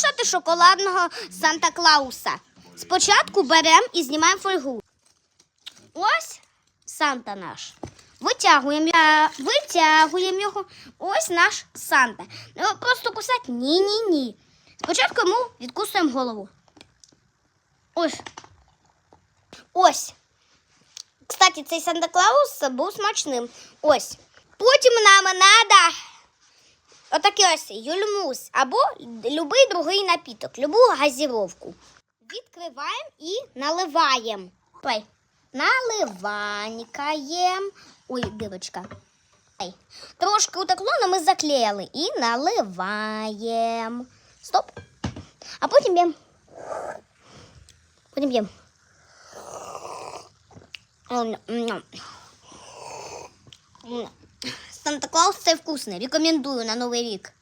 кушати шоколадного Санта Клауса. Спочатку беремо і знімаємо фольгу. Ось Санта наш. Витягуємо, його- витягуємо його. Ось наш Санта. Просто кусати? Ні, ні, ні. Спочатку йому відкусуємо голову. Ось. Ось. Кстати, цей Санта Клаус був смачним. Ось. Потім нам треба отакий ось юльмус або будь-який другий напіток, любу газіровку. Відкриваємо і наливаємо. Ой. Наливанькаємо. Ой, дивочка. Ой. Трошки утекло, але ми заклеїли. І наливаємо. Стоп. А потім б'ємо. Потім б'ємо. М. Санта Клаус це вкусне. Рекомендую на Новий рік.